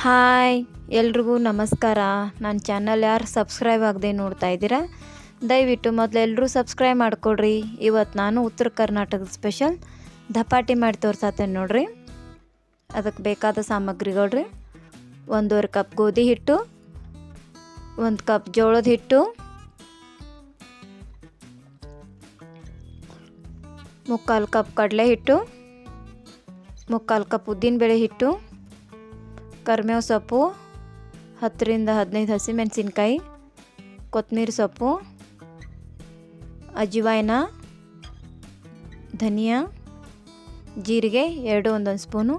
Hi, ಎಲ್ರಿಗೂ ನಮಸ್ಕಾರ. ನನ್ನ ಚಾನಲ್ ಯಾರು ಸಬ್ಸ್ಕ್ರೈಬ್ ಆಗದೆ ನೋಡ್ತಾ ಇದ್ದೀರಾ? ದಯವಿಟ್ಟು ಮೊದಲು ಎಲ್ಲರೂ ಸಬ್ಸ್ಕ್ರೈಬ್ ಮಾಡಿಕೊಡ್ರಿ. ಇವತ್ತು ನಾನು ಉತ್ತರ ಕರ್ನಾಟಕದ ಸ್ಪೆಷಲ್ ಧಪಾಟಿ ಮಾಡಿ ತೋರ್ಸತ್ತೇನೆ ನೋಡ್ರಿ. ಅದಕ್ಕೆ ಬೇಕಾದ ಸಾಮಗ್ರಿಗಳು ರೀ ಒಂದೂವರೆ ಕಪ್ ಗೋಧಿ ಹಿಟ್ಟು, ಒಂದು ಕಪ್ ಜೋಳದ ಹಿಟ್ಟು, ಮುಕ್ಕಾಲು ಕಪ್ ಕಡಲೆ ಹಿಟ್ಟು, ಮುಕ್ಕಾಲು ಕಪ್ ಉದ್ದಿನಬೇಳೆ ಹಿಟ್ಟು ಕರಿಬೇವು ಸೊಪ್ಪು, ಹತ್ತರಿಂದ ಹದಿನೈದು ಹಸಿಮೆಣಸಿನ್ಕಾಯಿ ಕೊತ್ತಂಬರಿ ಸೊಪ್ಪು ಅಜಿವಾಯ್ನ ಧನಿಯಾ, ಜೀರಿಗೆ ಎರಡು ಒಂದೊಂದು ಸ್ಪೂನು,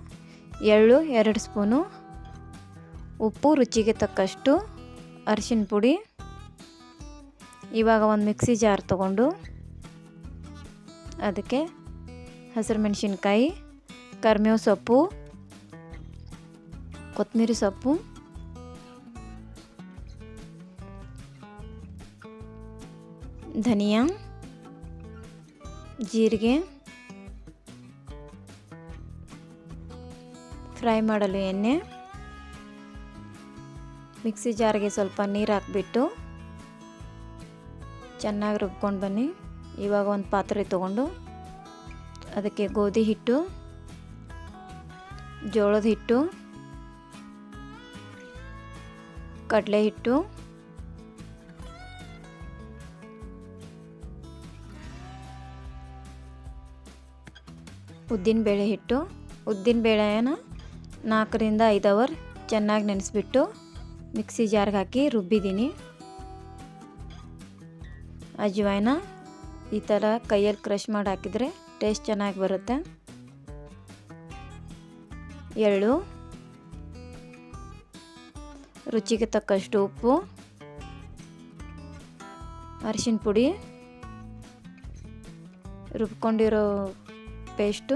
ಎಳ್ಳು ಎರಡು ಸ್ಪೂನು, ಉಪ್ಪು ರುಚಿಗೆ ತಕ್ಕಷ್ಟು ಅರಿಶಿನ ಪುಡಿ, ಇವಾಗ ಒಂದು ಮಿಕ್ಸಿ ಜಾರ್ ತಗೊಂಡು ಅದಕ್ಕೆ ಹಸಿರು ಮೆಣಸಿನ್ಕಾಯಿ ಕರ್ಮೇವು ಸೊಪ್ಪು ಕೊತ್ತಂಬರಿ ಸೊಪ್ಪು. ಧನಿಯಾ. ಜೀರಿಗೆ. ಫ್ರೈ ಮಾಡಲು ಎಣ್ಣೆ. ಮಿಕ್ಸಿ ಜಾರ್ಗೆ ಸ್ವಲ್ಪ ನೀರು ಹಾಕಿಬಿಟ್ಟು ಚೆನ್ನಾಗಿ ರುಬ್ಕೊಂಡು ಬನ್ನಿ. ಇವಾಗ ಒಂದು ಪಾತ್ರೆ ತೊಗೊಂಡು ಅದಕ್ಕೆ ಗೋಧಿ ಹಿಟ್ಟು, ಜೋಳದ ಹಿಟ್ಟು ಕಡಲೆ ಹಿಟ್ಟು ಉದ್ದಿನ ಬೇಳೆ ಹಿಟ್ಟು ಉದ್ದಿನ ಬೇಳೆನ ನಾಲ್ಕರಿಂದ ಐದು ಅವರ್ ಚೆನ್ನಾಗಿ ನೆನೆಸ್ಬಿಟ್ಟು ಮಿಕ್ಸಿ ಜಾರ್ಗೆ ಹಾಕಿ ರುಬ್ಬಿದ್ದೀನಿ. ಅಜ್ವಾಯಿನ ಈ ಥರ ಕೈಯಲ್ಲಿ ಕ್ರಷ್ ಮಾಡಿ ಹಾಕಿದರೆ ಟೇಸ್ಟ್ ಚೆನ್ನಾಗಿ ಬರುತ್ತೆ. ಎಳ್ಳು. ರುಚಿಗೆ ತಕ್ಕಷ್ಟು ಉಪ್ಪು ಅರಿಶಿನ ಪುಡಿ ರುಬ್ಕೊಂಡಿರೋ ಪೇಸ್ಟು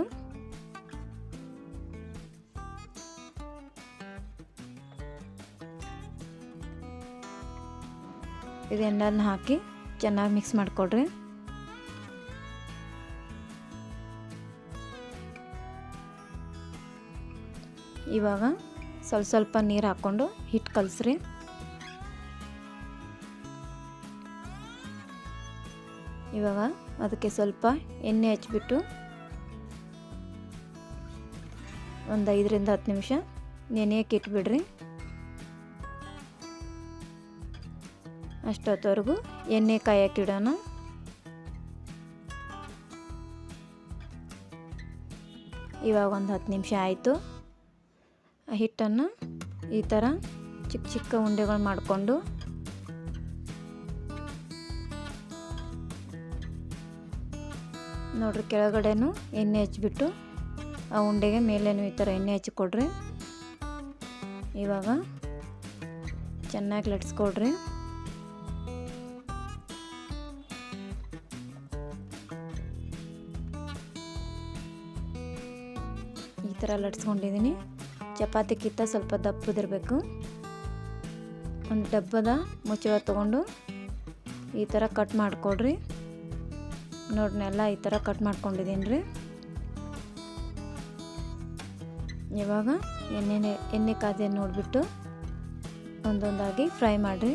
ಇದೆಲ್ಲನ ಹಾಕಿ ಚೆನ್ನಾಗಿ ಮಿಕ್ಸ್ ಮಾಡಿಕೊಡ್ರಿ ಇವಾಗ ಸ್ವಲ್ಪ ಸ್ವಲ್ಪ ನೀರು ಹಾಕ್ಕೊಂಡು ಹಿಟ್ಟು ಕಲಸ್ರಿ. ಇವಾಗ ಅದಕ್ಕೆ ಸ್ವಲ್ಪ ಎಣ್ಣೆ ಹಚ್ಬಿಟ್ಟು ಒಂದು ಐದರಿಂದ ಹತ್ತು ನಿಮಿಷ ನೆನೆಯಕ್ಕೆ ಇಟ್ಬಿಡ್ರಿ. ಅಷ್ಟೊತ್ತವರೆಗೂ ಎಣ್ಣೆ ಕಾಯಕ್ಕಿಡೋಣ ಇವಾಗ ಒಂದು ಹತ್ತು ನಿಮಿಷ ಆಯಿತು. ಹಿಟ್ಟನ್ನು ಈ ಥರ ಚಿಕ್ಕ ಚಿಕ್ಕ ಉಂಡೆಗಳು ಮಾಡಿಕೊಂಡು ನೋಡ್ರಿ ಕೆಳಗಡೆನೂ ಎಣ್ಣೆ ಹಚ್ಚಿಬಿಟ್ಟು ಆ ಉಂಡೆಗೆ ಮೇಲೇನು ಈ ಥರ ಎಣ್ಣೆ ಹಚ್ಚಿಕೊಡ್ರಿ. ಇವಾಗ ಚೆನ್ನಾಗಿ ಲಟ್ಸ್ಕೊಡ್ರಿ. ಈ ಥರ ಲಟ್ಸ್ಕೊಂಡಿದ್ದೀನಿ. ಚಪಾತಿಗಿಂತ ಸ್ವಲ್ಪ ದಪ್ಪದಿರಬೇಕು. ಒಂದು ಡಬ್ಬದ ಮುಚ್ಚಳ ತೊಗೊಂಡು ಈ ಥರ ಕಟ್ ಮಾಡಿಕೊಡ್ರಿ ನೋಡ್ನೆಲ್ಲ ಈ ಥರ ಕಟ್ ಮಾಡ್ಕೊಂಡಿದ್ದೀನಿ ರೀ ಇವಾಗ ಎಣ್ಣೆ ಎಣ್ಣೆ ಕಾದೆ ನೋಡಿಬಿಟ್ಟು ಒಂದೊಂದಾಗಿ ಫ್ರೈ ಮಾಡಿರಿ.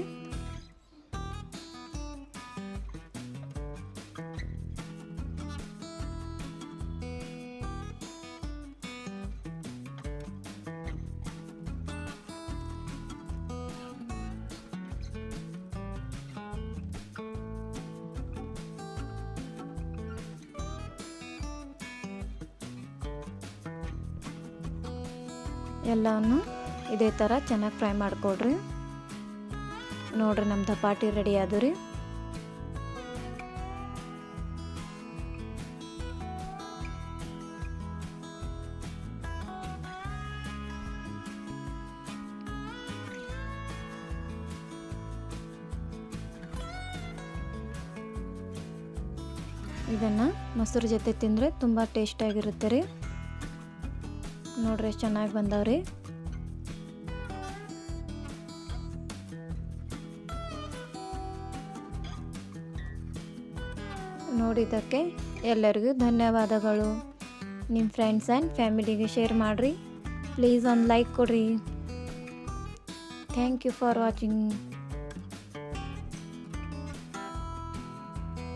ಎಲ್ಲವನ್ನು ಇದೇ ಥರ ಚೆನ್ನಾಗಿ ಫ್ರೈ ಮಾಡಿಕೊಡ್ರಿ. ನೋಡ್ರಿ ನಮ್ಮ ದಪಾಟಿ ರೆಡಿ ಆದು ರೀ. ಇದನ್ನು ಮೊಸರು ಜೊತೆ ತಿಂದರೆ ತುಂಬ ಟೇಸ್ಟಾಗಿರುತ್ತೆ ರೀ. ನೋಡ್ರಿ ಎಷ್ಟು ಚೆನ್ನಾಗಿ ಬಂದವ್ರಿ. ನೋಡಿದ್ದಕ್ಕೆ ಎಲ್ಲರಿಗೂ ಧನ್ಯವಾದಗಳು. ನಿಮ್ಮ ಫ್ರೆಂಡ್ಸ್ ಆ್ಯಂಡ್ ಫ್ಯಾಮಿಲಿಗೆ ಶೇರ್ ಮಾಡಿರಿ. ಪ್ಲೀಸ್ ಒಂದು ಲೈಕ್ ಕೊಡ್ರಿ. Thank you for watching